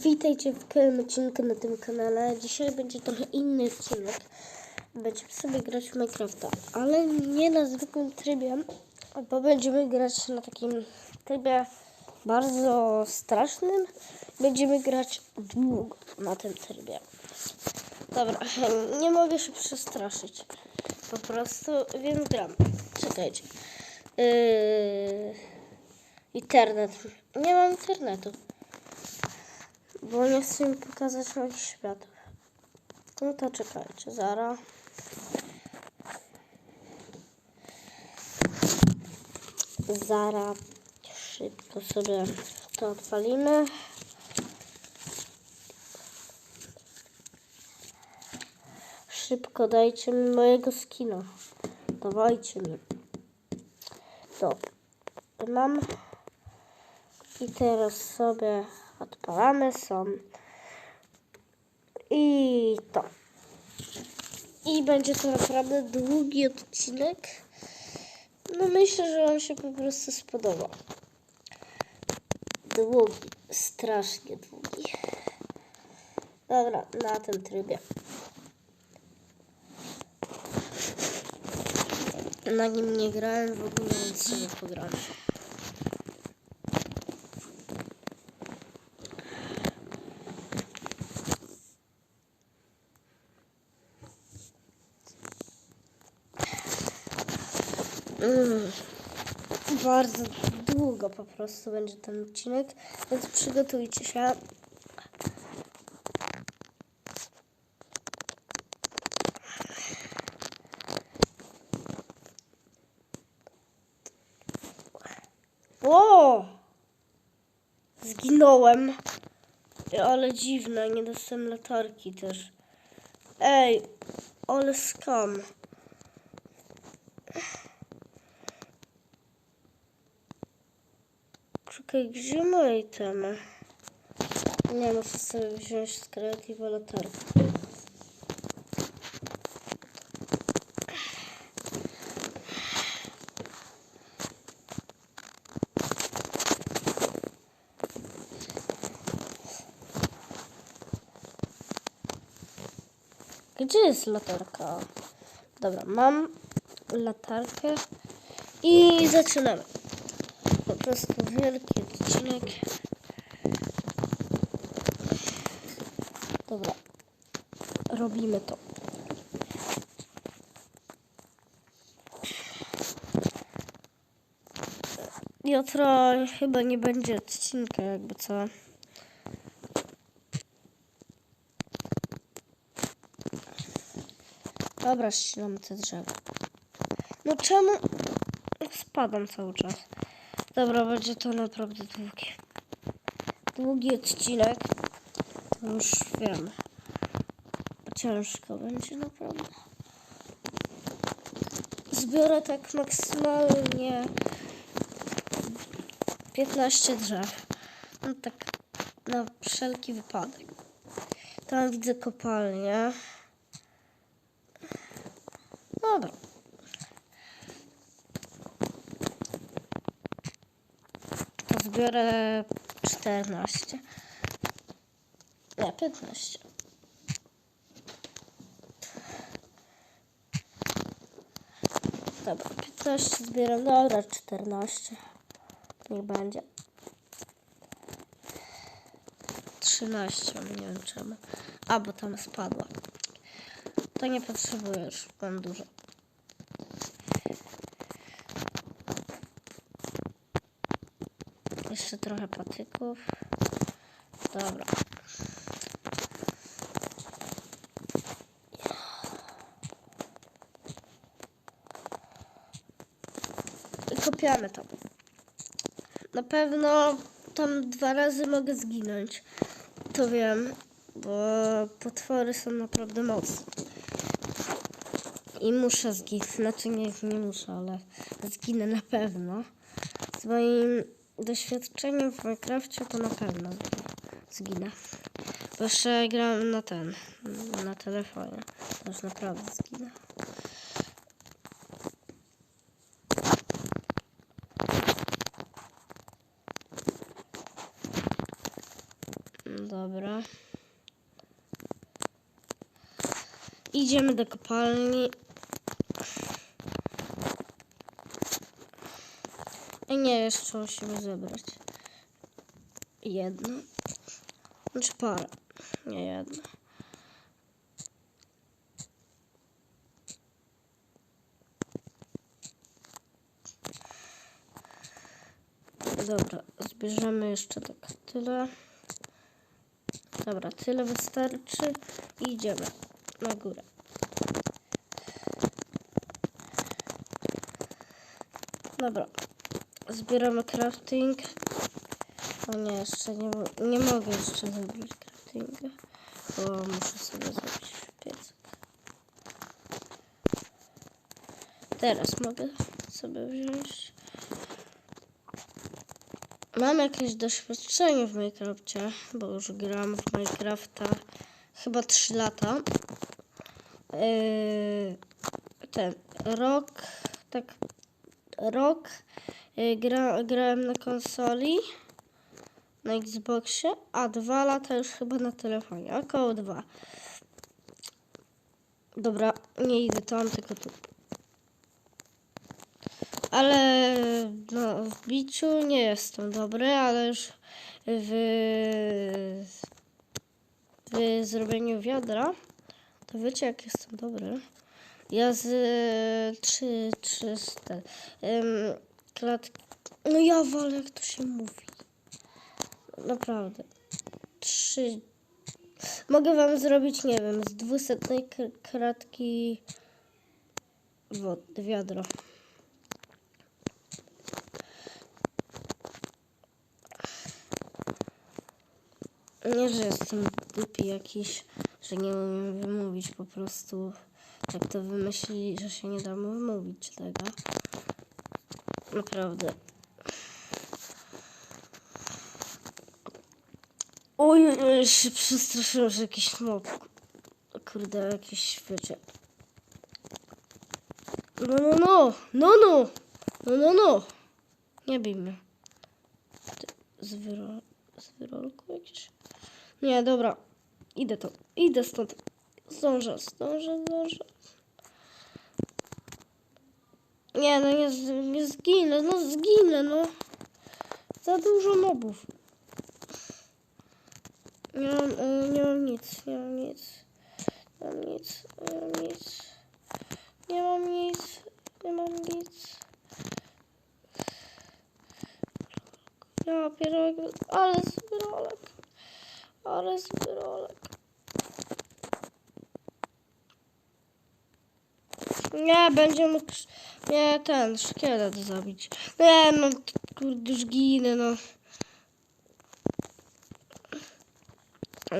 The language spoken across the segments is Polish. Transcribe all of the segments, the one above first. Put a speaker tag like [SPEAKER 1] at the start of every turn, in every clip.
[SPEAKER 1] Witajcie w kolejnym odcinku na tym kanale. Dzisiaj będzie trochę inny odcinek. Będziemy sobie grać w Minecrafta, ale nie na zwykłym trybie, bo będziemy grać na takim trybie bardzo strasznym. Będziemy grać długo na tym trybie. Dobra, nie mogę się przestraszyć. Po prostu, więc gram. Czekajcie. Yy... Internet. Nie mam internetu. Bo nie chcę mi pokazać moich światów. No to czekajcie, zara. Zara. Szybko sobie to odpalimy. Szybko dajcie mi mojego skina. Dawajcie mi. Dobra. Mam. I teraz sobie odpalamy są. I to. I będzie to naprawdę długi odcinek. No myślę, że Wam się po prostu spodoba. Długi, strasznie długi. Dobra, na tym trybie. Na nim nie grałem w ogóle, więc sobie pogram. Bardzo długo po prostu będzie ten odcinek, więc przygotujcie się. O! Zginąłem. Ale dziwne, nie dostałem latarki też. Ej, ale skam. Czekaj, gdzie moje itemy? Nie, muszę sobie wziąć z kreatywa latarkę. Gdzie jest latarka? Dobra, mam latarkę i zaczynamy. Wielki odcinek. Dobra, robimy to. Jutro chyba nie będzie odcinka, jakby co. Dobra, ścinamy te drzewa. No czemu spadam cały czas? Dobra, będzie to naprawdę długi. Długi odcinek. Już wiem. Ciężko będzie naprawdę. Zbiorę tak maksymalnie 15 drzew. No tak na wszelki wypadek. Tam widzę kopalnię. Dobra. To zbiorę 14. Nie, 15. Dobra, 15 zbieram. Dobra, 14. Niech będzie. 13, ale nie wiem czemu. A, bo tam spadła. To nie potrzebuję już, mam dużo. Jeszcze trochę patyków. Dobra. Kopiamy to. Na pewno tam dwa razy mogę zginąć. To wiem, bo potwory są naprawdę mocne. I muszę zginąć. Znaczy nie, nie muszę, ale zginę na pewno. Z moim doświadczeniem w Minecrafcie to na pewno zginę. Bo jeszcze gram na ten, na telefonie. To już naprawdę zginę. Dobra. Idziemy do kopalni. Nie, jeszcze musimy zebrać. Jedno. Znaczy parę. Nie jedno. Dobra, zbierzemy jeszcze tak tyle. Dobra, tyle wystarczy. I idziemy na górę. Dobra, zbieramy crafting. O nie, jeszcze nie, nie mogę jeszcze zebrać craftinga, bo muszę sobie zrobić piec. Teraz mogę sobie wziąć. Mam jakieś doświadczenie w Minecrafcie, bo już gram w Minecrafta chyba 3 lata. Yy, ten rok, tak, rok gra, grałem na konsoli, na Xboxie, a dwa lata już chyba na telefonie, około dwa. Dobra, nie idę tam, tylko tu. Ale no, w biciu nie jestem dobry, ale już w, w zrobieniu wiadra to wiecie jak jestem dobry. Ja z y, trzy, trzy, z te, ym, klatki. No ja wolę jak to się mówi. Naprawdę. Trzy. Mogę wam zrobić, nie wiem, z dwusetnej kratki wod, wiadro. Nie, że jestem głupi jakiś, że nie umiem wymówić, po prostu tak to wymyślili, że się nie da wymówić tego. Naprawdę. Oj, oj, się przestraszyłem, że jakiś mob. Kurde, jakiś wiecie. No, no, no, no, no, no, no, no. Nie bij mnie. Z, z wyrolku jakiś? Nie, dobra. Idę to. Idę stąd. Zdążę, zdążę, zdążę. Nie, no nie, nie zginę, no zginę, no. Za dużo mobów. Nie mam, y, nie mam nic, nie mam nic. Nie mam nic, nie mam nic. Nie mam nic, nie mam nic. Ja pierogę, ale zbrolek. Ale zbrolek. Nie, będzie mógł... Nie, ten, szkielet zabić. Nie, no, kurde, już ginę, no.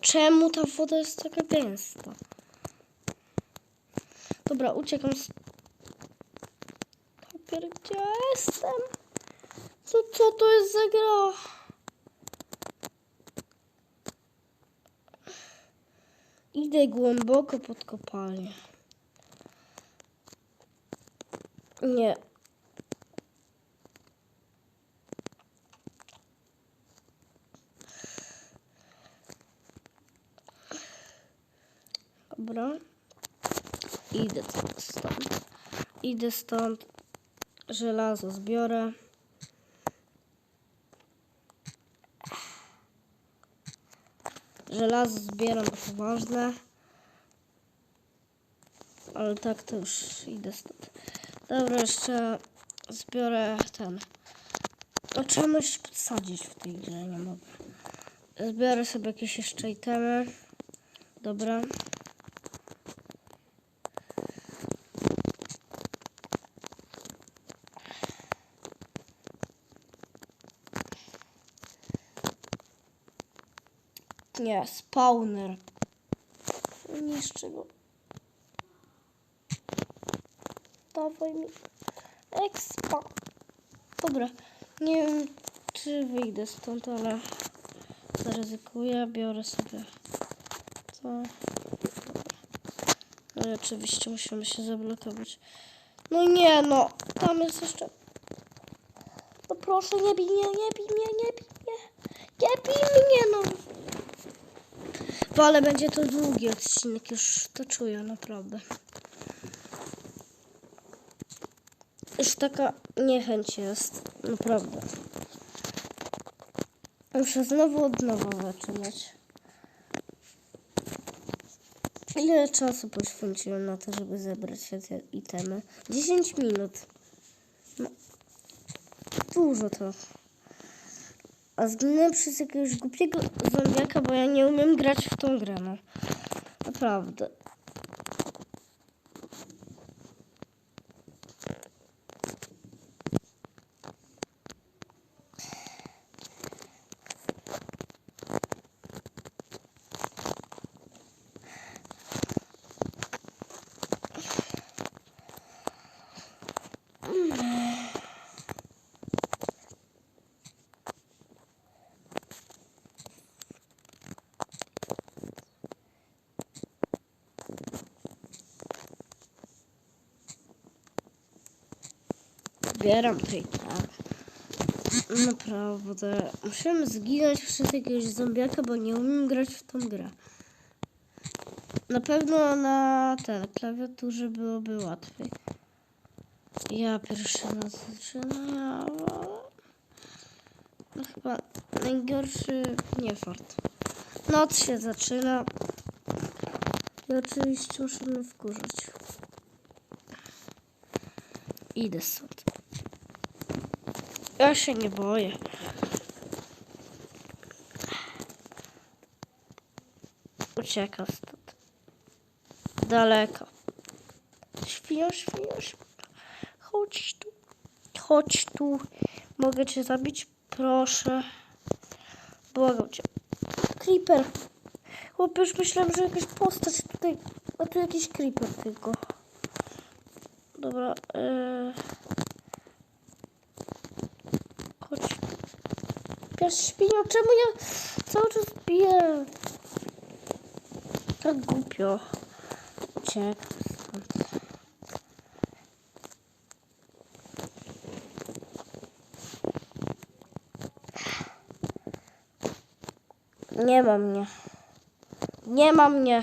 [SPEAKER 1] Czemu ta woda jest taka gęsta? Dobra, uciekam z... Papier, gdzie jestem? Co, co to jest za gra? Idę głęboko pod kopalnię. Nie. Dobra. Idę stąd. Idę stąd. Żelazo zbiorę. Żelazo zbieram, bo to ważne. Ale tak to już idę stąd. Dobra, jeszcze zbiorę ten. O, trzeba coś podsadzić w tej grze, nie mogę. Zbiorę sobie jakieś jeszcze itemy. Dobra. Nie, spawner. Niszczę go. Dawaj mi. Expa. Dobra. Nie wiem, czy wyjdę stąd, ale zaryzykuję. Biorę sobie to. No i oczywiście musimy się zablokować. No nie, no. Tam jest jeszcze... No proszę, nie bij mnie, nie bij mnie, nie bij mnie. Nie bij mnie, no. Bo ale będzie to długi odcinek, już to czuję naprawdę. Już taka niechęć jest, naprawdę. Muszę znowu od nowa zaczynać. Ile czasu poświęciłem na to, żeby zebrać się te itemy? 10 minut. No, dużo to. A zginąłem przez jakiegoś głupiego zombiaka, bo ja nie umiem grać w tą grę, no. Naprawdę. Zbieram to tak. Naprawdę. Musimy zginąć przez jakiegoś zombiaka, bo nie umiem grać w tą grę. Na pewno na ten klawiaturze byłoby łatwiej. Ja pierwszy raz zaczynam. No chyba najgorszy nie fart. Noc się zaczyna. I oczywiście musimy wkurzać. Idę stąd. Ja się nie boję. Uciekam stąd. Daleko. Świnio, świnio, świnio. Chodź tu. Chodź tu. Mogę cię zabić? Proszę. Błagam cię. Creeper. Chłopie, już myślałem, że jakaś postać tutaj. A tu jakiś creeper tylko. Dobra. Yy... Chodź. Pies świnio, czemu ja cały czas biję? Tak głupio. Uciekam. Nie ma mnie. Nie ma mnie.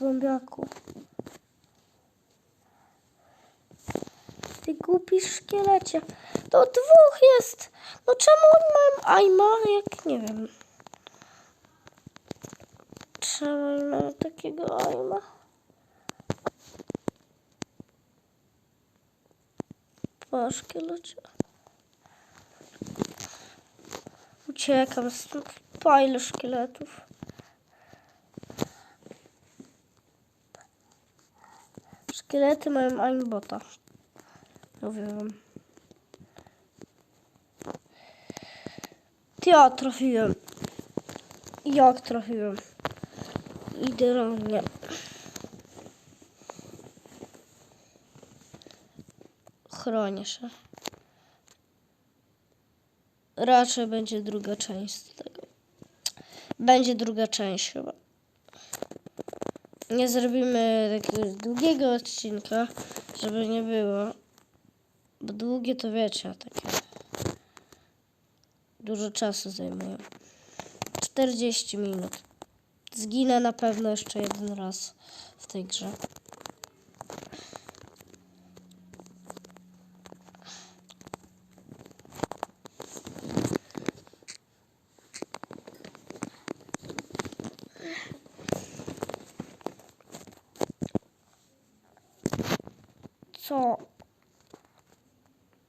[SPEAKER 1] Zombiaku. Ty głupi szkielecie. To dwóch jest. No czemu mają aima, jak nie wiem. Czemu mają takiego aima? Po szkielecie. Uciekam. Po ile szkieletów. Szkielety mają aimbota. Mówię wam. Ja trafiłem. Jak trafiłem? Idealnie. Chronię się. Raczej będzie druga część tego. Będzie druga część chyba. Nie zrobimy takiego długiego odcinka, żeby nie było. Bo długie to wiecie, takie dużo czasu zajmują. 40 minut. Zginę na pewno jeszcze jeden raz w tej grze. Co?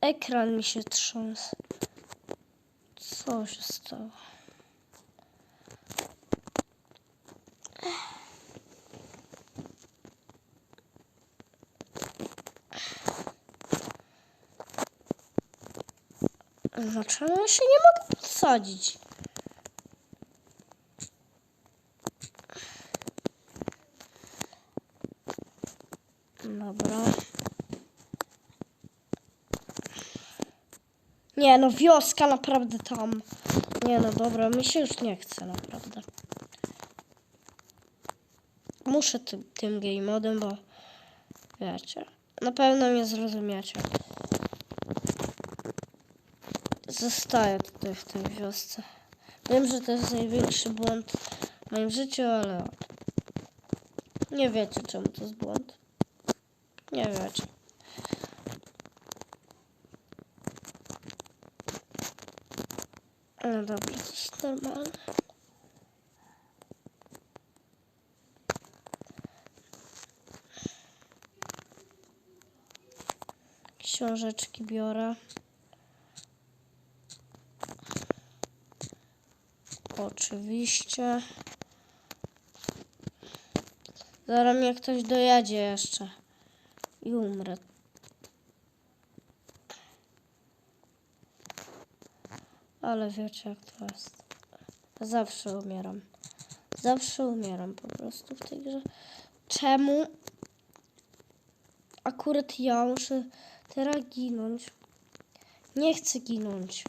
[SPEAKER 1] Ekran mi się trząsł. Co się stało? Dlaczego ja się nie mogę podsadzić? Dobra. Nie no, wioska naprawdę tam. Nie no, dobra, mi się już nie chce naprawdę. Muszę tym, tym game modem, bo wiecie, na pewno mnie zrozumiecie. Zostaję tutaj w tej wiosce. Wiem, że to jest największy błąd w moim życiu, ale nie wiecie czemu to jest błąd. Nie wiecie. No dobra, jest normalne. Książeczki biorę. Oczywiście. Zaraz mnie ktoś dojedzie jeszcze. I umrę. Ale wiecie jak to jest. Zawsze umieram. Zawsze umieram po prostu w tej grze. Czemu? Akurat ja muszę teraz ginąć. Nie chcę ginąć.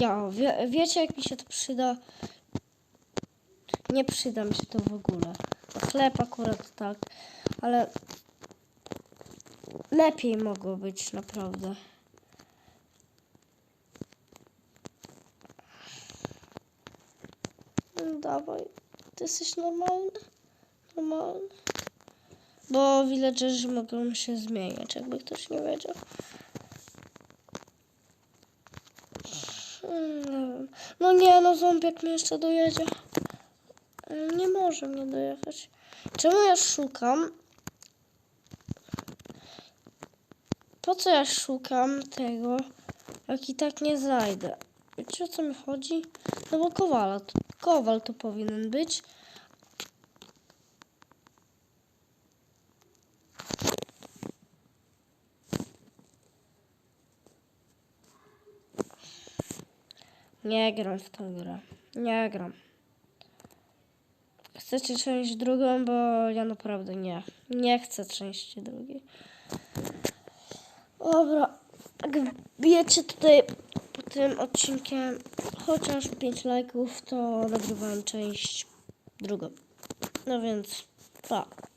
[SPEAKER 1] Ja, wie, wiecie jak mi się to przyda? Nie przyda mi się to w ogóle. Chleb akurat tak, ale lepiej mogło być naprawdę. Dawaj, ty jesteś normalny? Normalny? Bo villagerzy mogą się zmieniać, jakby ktoś nie wiedział. Hmm. No nie, no zombiak mnie jeszcze dojedzie. Mm, Nie może mnie dojechać. Czemu ja szukam? Po co ja szukam tego, jak i tak nie znajdę? Wiecie o co mi chodzi? No bo kowala, to, kowal to powinien być. Nie gram w tę grę. Nie gram. Chcecie część drugą, bo ja naprawdę nie. Nie chcę części drugiej. Dobra. Jak wiecie tutaj tym odcinkiem chociaż 5 lajków, to nagrywałem część drugą. No więc tak.